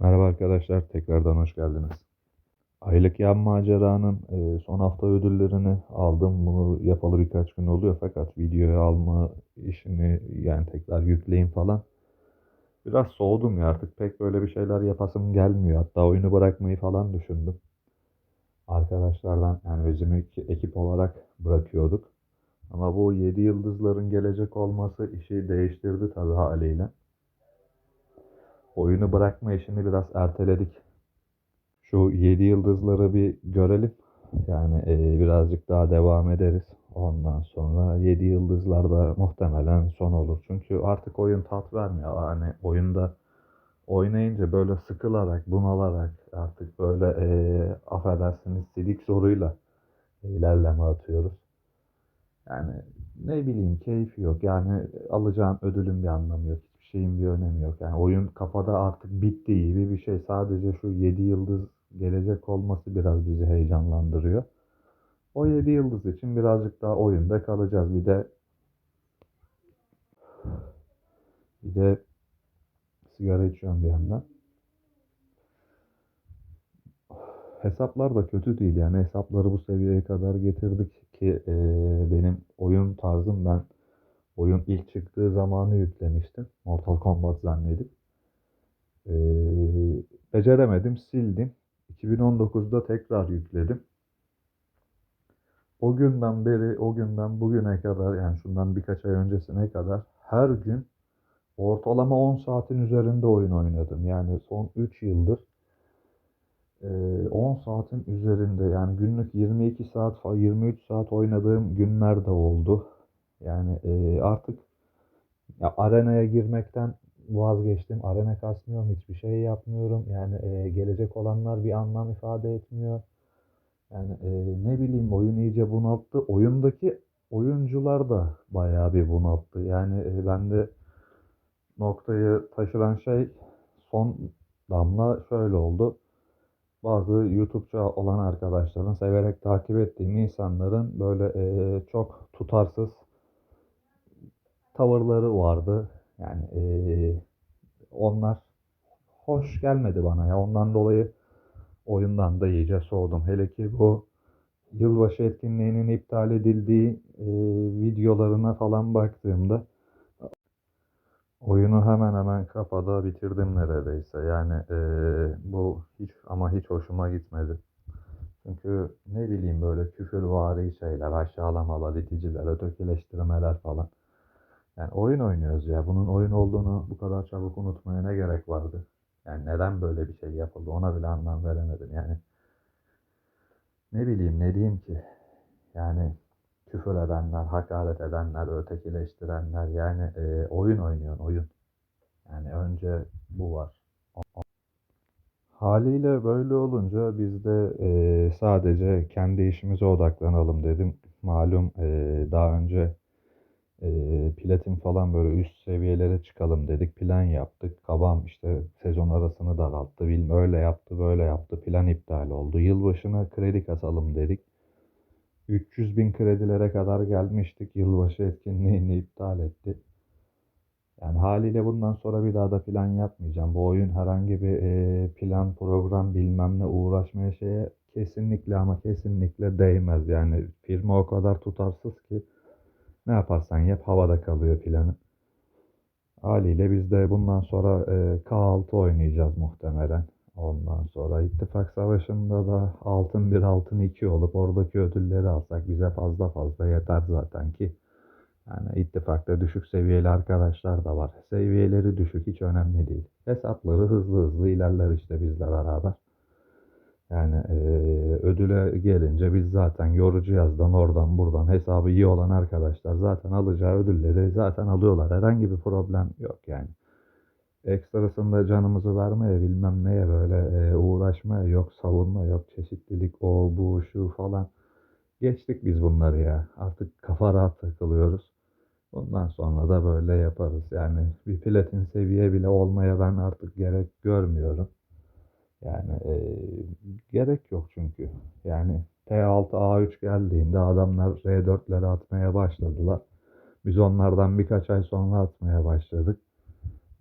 Merhaba arkadaşlar, tekrardan hoş geldiniz. Aylık Yan Macera'nın e, son hafta ödüllerini aldım. Bunu yapalı birkaç gün oluyor fakat videoya alma işini yani tekrar yükleyin falan. Biraz soğudum ya artık pek böyle bir şeyler yapasım gelmiyor. Hatta oyunu bırakmayı falan düşündüm. Arkadaşlardan yani ek- ekip olarak bırakıyorduk. Ama bu 7 yıldızların gelecek olması işi değiştirdi tabii haliyle. Oyunu bırakma işini biraz erteledik. Şu 7 yıldızları bir görelim. Yani e, birazcık daha devam ederiz. Ondan sonra 7 yıldızlar da muhtemelen son olur. Çünkü artık oyun tat vermiyor. Hani oyunda oynayınca böyle sıkılarak, bunalarak artık böyle e, affedersiniz silik zoruyla ilerleme atıyoruz. Yani ne bileyim keyfi yok. Yani alacağın ödülün bir anlamı yok. Şeyin bir önemi yok. Yani oyun kafada artık bitti gibi bir şey. Sadece şu 7 yıldız gelecek olması biraz bizi heyecanlandırıyor. O 7 yıldız için birazcık daha oyunda kalacağız. Bir de bir de sigara içiyorum bir yandan. Hesaplar da kötü değil yani hesapları bu seviyeye kadar getirdik ki e, benim oyun tarzım ben oyun ilk çıktığı zamanı yüklemiştim. Mortal Kombat zannedip. E, beceremedim sildim. 2019'da tekrar yükledim. O günden beri, o günden bugüne kadar yani şundan birkaç ay öncesine kadar her gün ortalama 10 saatin üzerinde oyun oynadım. Yani son 3 yıldır e, 10 saatin üzerinde yani günlük 22 saat falan 23 saat oynadığım günler de oldu. Yani e, artık ya arenaya girmekten vazgeçtim. Arena kasmıyorum, hiçbir şey yapmıyorum. Yani e, gelecek olanlar bir anlam ifade etmiyor. Yani e, ne bileyim oyun iyice bunalttı. Oyundaki oyuncular da bayağı bir bunalttı. Yani e, bende noktayı taşıran şey son damla şöyle oldu. Bazı YouTube'cu olan arkadaşların severek takip ettiğim insanların böyle e, çok tutarsız tavırları vardı. Yani e, onlar hoş gelmedi bana ya. Ondan dolayı oyundan da iyice soğudum. Hele ki bu yılbaşı etkinliğinin iptal edildiği e, videolarına falan baktığımda oyunu hemen hemen kafada bitirdim neredeyse. Yani e, bu hiç ama hiç hoşuma gitmedi. Çünkü ne bileyim böyle küfürvari şeyler, aşağılamalar, iticiler, ötekileştirmeler falan. Yani oyun oynuyoruz ya. Bunun oyun olduğunu bu kadar çabuk unutmaya ne gerek vardı? Yani neden böyle bir şey yapıldı ona bile anlam veremedim. Yani ne bileyim ne diyeyim ki? Yani küfür edenler, hakaret edenler, ötekileştirenler yani e, oyun oynuyorsun oyun. Yani önce bu var. Haliyle böyle olunca biz de e, sadece kendi işimize odaklanalım dedim. Malum e, daha önce e, platin falan böyle üst seviyelere çıkalım dedik. Plan yaptık. Kabam işte sezon arasını daralttı. Bilmem öyle yaptı böyle yaptı. Plan iptal oldu. Yılbaşına kredi kasalım dedik. 300 bin kredilere kadar gelmiştik. Yılbaşı etkinliğini iptal etti. Yani haliyle bundan sonra bir daha da plan yapmayacağım. Bu oyun herhangi bir e, plan, program bilmem ne uğraşmaya şeye kesinlikle ama kesinlikle değmez. Yani firma o kadar tutarsız ki ne yaparsan yap havada kalıyor planı. Haliyle biz de bundan sonra e, K6 oynayacağız muhtemelen. Ondan sonra İttifak Savaşı'nda da altın bir altın iki olup oradaki ödülleri alsak bize fazla fazla yeter zaten ki. Yani ittifakta düşük seviyeli arkadaşlar da var. Seviyeleri düşük hiç önemli değil. Hesapları hızlı hızlı ilerler işte bizle beraber. Yani eee, ödüle gelince biz zaten yorucu yazdan oradan buradan hesabı iyi olan arkadaşlar zaten alacağı ödülleri zaten alıyorlar. Herhangi bir problem yok yani. Ekstrasında canımızı vermeye bilmem neye böyle eee, uğraşmaya yok savunma yok çeşitlilik o bu şu falan. Geçtik biz bunları ya. Artık kafa rahat takılıyoruz. Bundan sonra da böyle yaparız. Yani bir platin seviye bile olmaya ben artık gerek görmüyorum. Yani e, gerek yok çünkü. Yani T6 A3 geldiğinde adamlar R4'leri atmaya başladılar. Biz onlardan birkaç ay sonra atmaya başladık.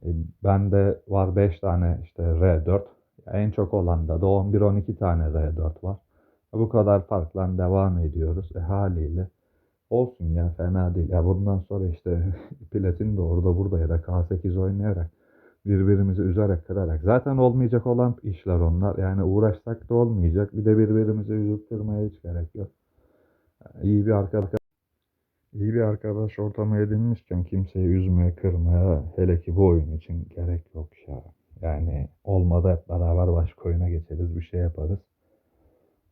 E, bende var 5 tane işte R4. En çok olanda da 11-12 tane R4 var. Bu kadar farkla devam ediyoruz. E, haliyle olsun ya fena değil. Ya bundan sonra işte platin de orada burada ya da K8 oynayarak birbirimizi üzerek kırarak. Zaten olmayacak olan işler onlar. Yani uğraşsak da olmayacak. Bir de birbirimizi üzüp kırmaya hiç gerek yok. İyi bir arkadaş iyi bir arkadaş ortamı edinmişken kimseyi üzmeye, kırmaya hele ki bu oyun için gerek yok ya. Yani olmadı hep beraber başka oyuna geçeriz, bir şey yaparız.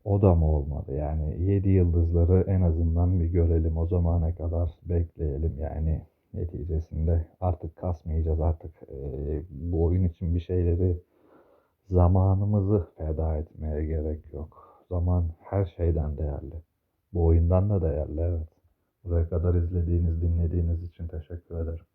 O da mı olmadı? Yani 7 yıldızları en azından bir görelim. O zamana kadar bekleyelim. Yani neticesinde artık kasmayacağız. Artık eee, bu oyun için bir şeyleri zamanımızı feda etmeye gerek yok. Zaman her şeyden değerli. Bu oyundan da değerli evet. Buraya kadar izlediğiniz, dinlediğiniz için teşekkür ederim.